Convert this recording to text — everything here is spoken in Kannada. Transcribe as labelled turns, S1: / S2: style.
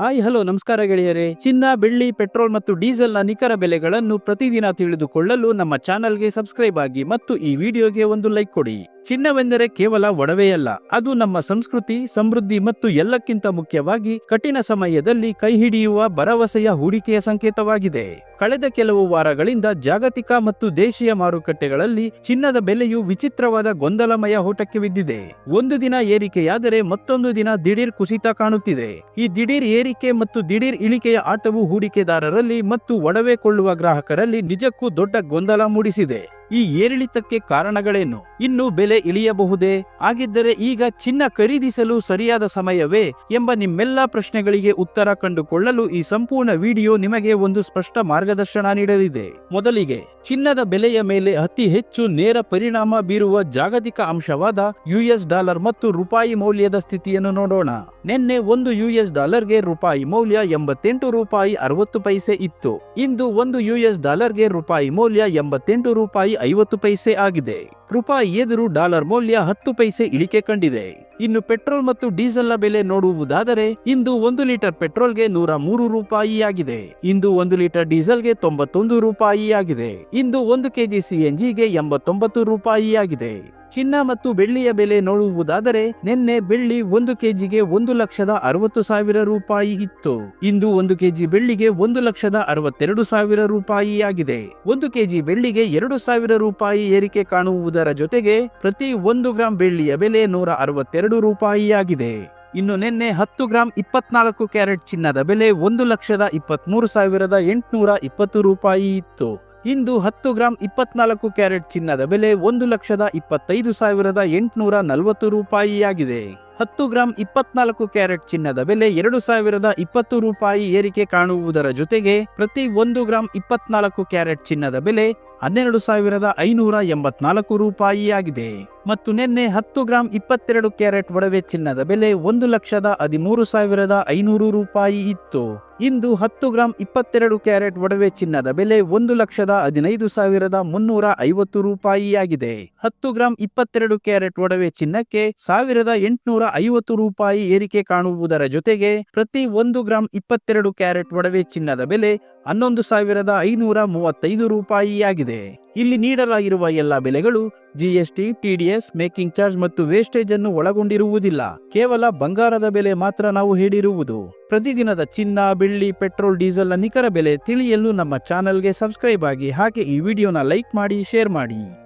S1: ಹಾಯ್, ಹಲೋ, ನಮಸ್ಕಾರ ಗೆಳೆಯರೇ. ಚಿನ್ನ, ಬೆಳ್ಳಿ, ಪೆಟ್ರೋಲ್ ಮತ್ತು ಡೀಸೆಲ್ನ ನಿಖರ ಬೆಲೆಗಳನ್ನು ಪ್ರತಿದಿನ ತಿಳಿದುಕೊಳ್ಳಲು ನಮ್ಮ ಚಾನಲ್ಗೆ ಸಬ್ಸ್ಕ್ರೈಬ್ ಆಗಿ ಮತ್ತು ಈ ವಿಡಿಯೋಗೆ ಒಂದು ಲೈಕ್ ಕೊಡಿ. ಚಿನ್ನವೆಂದರೆ ಕೇವಲ ಒಡವೆಯಲ್ಲ, ಅದು ನಮ್ಮ ಸಂಸ್ಕೃತಿ, ಸಮೃದ್ಧಿ ಮತ್ತು ಎಲ್ಲಕ್ಕಿಂತ ಮುಖ್ಯವಾಗಿ ಕಠಿಣ ಸಮಯದಲ್ಲಿ ಕೈ ಹಿಡಿಯುವ ಭರವಸೆಯ ಹೂಡಿಕೆಯ ಸಂಕೇತವಾಗಿದೆ. ಕಳೆದ ಕೆಲವು ವಾರಗಳಿಂದ ಜಾಗತಿಕ ಮತ್ತು ದೇಶೀಯ ಮಾರುಕಟ್ಟೆಗಳಲ್ಲಿ ಚಿನ್ನದ ಬೆಲೆಯು ವಿಚಿತ್ರವಾದ ಗೊಂದಲಮಯ ಹೋಟಕ್ಕೆ ಬಿದ್ದಿದೆ. ಒಂದು ದಿನ ಏರಿಕೆಯಾದರೆ ಮತ್ತೊಂದು ದಿನ ದಿಢೀರ್ ಕುಸಿತ ಕಾಣುತ್ತಿದೆ. ಈ ದಿಢೀರ್ ಏರಿಕೆ ಮತ್ತು ದಿಢೀರ್ ಇಳಿಕೆಯ ಆಟವು ಹೂಡಿಕೆದಾರರಲ್ಲಿ ಮತ್ತು ಒಡವೆ ಕೊಳ್ಳುವ ಗ್ರಾಹಕರಲ್ಲಿ ನಿಜಕ್ಕೂ ದೊಡ್ಡ ಗೊಂದಲ ಮೂಡಿಸಿದೆ. ಈ ಏರಿಳಿತಕ್ಕೆ ಕಾರಣಗಳೇನು? ಇನ್ನು ಬೆಲೆ ಇಳಿಯಬಹುದೇ? ಹಾಗಿದ್ದರೆ ಈಗ ಚಿನ್ನ ಖರೀದಿಸಲು ಸರಿಯಾದ ಸಮಯವೇ ಎಂಬ ನಿಮ್ಮೆಲ್ಲಾ ಪ್ರಶ್ನೆಗಳಿಗೆ ಉತ್ತರ ಕಂಡುಕೊಳ್ಳಲು ಈ ಸಂಪೂರ್ಣ ವಿಡಿಯೋ ನಿಮಗೆ ಒಂದು ಸ್ಪಷ್ಟ ಮಾರ್ಗದರ್ಶನ ನೀಡಲಿದೆ. ಮೊದಲಿಗೆ, ಚಿನ್ನದ ಬೆಲೆಯ ಮೇಲೆ ಅತಿ ಹೆಚ್ಚು ನೇರ ಪರಿಣಾಮ ಬೀರುವ ಜಾಗತಿಕ ಅಂಶವಾದ ಯುಎಸ್ ಡಾಲರ್ ಮತ್ತು ರೂಪಾಯಿ ಮೌಲ್ಯದ ಸ್ಥಿತಿಯನ್ನು ನೋಡೋಣ. ನಿನ್ನೆ ಒಂದು ಯುಎಸ್ ಡಾಲರ್ಗೆ ರೂಪಾಯಿ ಮೌಲ್ಯ ಎಂಬತ್ತೆಂಟು, ರೂಪಾಯಿ ಅರವತ್ತು ಪೈಸೆ ಇತ್ತು. ಇಂದು ಒಂದು ಯುಎಸ್ ಡಾಲರ್ಗೆ ರೂಪಾಯಿ ಮೌಲ್ಯ ಎಂಬತ್ತೆಂಟು, ರೂಪಾಯಿ ಐವತ್ತು ಪೈಸೆ ಆಗಿದೆ. ರೂಪಾಯಿ ಎದುರು ಡಾಲರ್ ಮೌಲ್ಯ ಹತ್ತು ಪೈಸೆ ಇಳಿಕೆ ಕಂಡಿದೆ. ಇನ್ನು ಪೆಟ್ರೋಲ್ ಮತ್ತು ಡೀಸೆಲ್ನ ಬೆಲೆ ನೋಡುವುದಾದರೆ ಇಂದು ಒಂದು ಲೀಟರ್ ಪೆಟ್ರೋಲ್ಗೆ ನೂರ ಮೂರು ರೂಪಾಯಿ ಆಗಿದೆ ಇಂದು ಒಂದು ಲೀಟರ್ ಡೀಸೆಲ್ಗೆ ತೊಂಬತ್ತೊಂದು ರೂಪಾಯಿ ಆಗಿದೆ ಇಂದು ಒಂದು ಕೆಜಿ ಸಿಎನ್ಜಿಗೆ ಎಂಬತ್ತೊಂಬತ್ತು ರೂಪಾಯಿ ಆಗಿದೆ ಚಿನ್ನ ಮತ್ತು ಬೆಳ್ಳಿಯ ಬೆಲೆ ನೋಡುವುದಾದರೆ ನಿನ್ನೆ ಬೆಳ್ಳಿ ಒಂದು ಕೆಜಿಗೆ ಒಂದು ಲಕ್ಷದ ಅರವತ್ತು ಸಾವಿರ ರೂಪಾಯಿ ಇತ್ತು. ಇಂದು ಒಂದು ಕೆಜಿ ಬೆಳ್ಳಿಗೆ ಒಂದು ಲಕ್ಷದ ಅರವತ್ತೆರಡು ಸಾವಿರ ರೂಪಾಯಿಯಾಗಿದೆ. ಒಂದು ಕೆಜಿ ಬೆಳ್ಳಿಗೆ ಎರಡು ಸಾವಿರ ರೂಪಾಯಿ ಏರಿಕೆ ಕಾಣುವುದರ ಜೊತೆಗೆ ಪ್ರತಿ ಒಂದು ಗ್ರಾಂ ಬೆಳ್ಳಿಯ ಬೆಲೆ ನೂರ ಅರವತ್ತೆರಡು ರೂಪಾಯಿಯಾಗಿದೆ. ಇನ್ನು ನಿನ್ನೆ ಹತ್ತು ಗ್ರಾಂ ಇಪ್ಪತ್ನಾಲ್ಕು ಕ್ಯಾರೆಟ್ ಚಿನ್ನದ ಬೆಲೆ ಒಂದು ಲಕ್ಷದ ಇಪ್ಪತ್ಮೂರು ಸಾವಿರದ ಎಂಟುನೂರ ಇಪ್ಪತ್ತು ರೂಪಾಯಿ ಇತ್ತು. ಇಂದು ಹತ್ತು ಗ್ರಾಂ ಇಪ್ಪತ್ನಾಲ್ಕು ಕ್ಯಾರೆಟ್ ಚಿನ್ನದ ಬೆಲೆ ಒಂದು ಲಕ್ಷದ ಇಪ್ಪತ್ತೈದು ಸಾವಿರದ ಎಂಟುನೂರ ನಲವತ್ತು ರೂಪಾಯಿಯಾಗಿದೆ. ಹತ್ತು ಗ್ರಾಂ ಇಪ್ಪತ್ನಾಲ್ಕು ಕ್ಯಾರೆಟ್ ಚಿನ್ನದ ಬೆಲೆ ಎರಡು ಸಾವಿರದ ಇಪ್ಪತ್ತು ರೂಪಾಯಿ ಏರಿಕೆ ಕಾಣುವುದರ ಜೊತೆಗೆ ಪ್ರತಿ ಒಂದು ಗ್ರಾಂ ಇಪ್ಪತ್ನಾಲ್ಕು ಕ್ಯಾರೆಟ್ ಚಿನ್ನದ ಬೆಲೆ ಹನ್ನೆರಡು ಸಾವಿರದ ಐನೂರ ಎಂಬತ್ನಾಲ್ಕು ರೂಪಾಯಿಯಾಗಿದೆ. ಮತ್ತು ನಿನ್ನೆ ಹತ್ತು ಗ್ರಾಂ ಇಪ್ಪತ್ತೆರಡು ಕ್ಯಾರೆಟ್ ಒಡವೆ ಚಿನ್ನದ ಬೆಲೆ ಒಂದು ಲಕ್ಷದ ಹದಿಮೂರು ಸಾವಿರದ ಐನೂರು ರೂಪಾಯಿ ಇತ್ತು. ಇಂದು ಹತ್ತು ಗ್ರಾಂ ಇಪ್ಪತ್ತೆರಡು ಕ್ಯಾರೆಟ್ ಒಡವೆ ಚಿನ್ನದ ಬೆಲೆ ಒಂದು ಲಕ್ಷದ ಹದಿನೈದು ಸಾವಿರದ ಮುನ್ನೂರ ಐವತ್ತು ರೂಪಾಯಿಯಾಗಿದೆ. ಹತ್ತು ಗ್ರಾಂ ಇಪ್ಪತ್ತೆರಡು ಕ್ಯಾರೆಟ್ ಒಡವೆ ಚಿನ್ನಕ್ಕೆ ಸಾವಿರದ ಎಂಟುನೂರ ಐವತ್ತು ರೂಪಾಯಿ ಏರಿಕೆ ಕಾಣುವುದರ ಜೊತೆಗೆ ಪ್ರತಿ ಒಂದು ಗ್ರಾಂ ಇಪ್ಪತ್ತೆರಡು ಕ್ಯಾರೆಟ್ ಒಡವೆ ಚಿನ್ನದ ಬೆಲೆ ಹನ್ನೊಂದು ಸಾವಿರದ ಐನೂರ ಮೂವತ್ತೈದು ರೂಪಾಯಿಯಾಗಿದೆ. ಇಲ್ಲಿ ನೀಡಲಾಗಿರುವ ಎಲ್ಲ ಬೆಲೆಗಳು ಜಿಎಸ್ಟಿ ಟಿಡಿಎಸ್ ಮೇಕಿಂಗ್ ಚಾರ್ಜ್ ಮತ್ತು ವೇಸ್ಟೇಜ್ ಅನ್ನು ಒಳಗೊಂಡಿರುವುದಿಲ್ಲ. ಕೇವಲ ಬಂಗಾರದ ಬೆಲೆ ಮಾತ್ರ ನಾವು ಹೇಳಿರುವುದು. ಪ್ರತಿದಿನದ ಚಿನ್ನ, ಬೆಳ್ಳಿ, ಪೆಟ್ರೋಲ್ ಡೀಸೆಲ್ನ ನಿಖರ ಬೆಲೆ ತಿಳಿಯಲು ನಮ್ಮ ಚಾನೆಲ್ಗೆ ಸಬ್ಸ್ಕ್ರೈಬ್ ಆಗಿ ಹಾಗೆ ಈ ವಿಡಿಯೋನ ಲೈಕ್ ಮಾಡಿ ಶೇರ್ ಮಾಡಿ.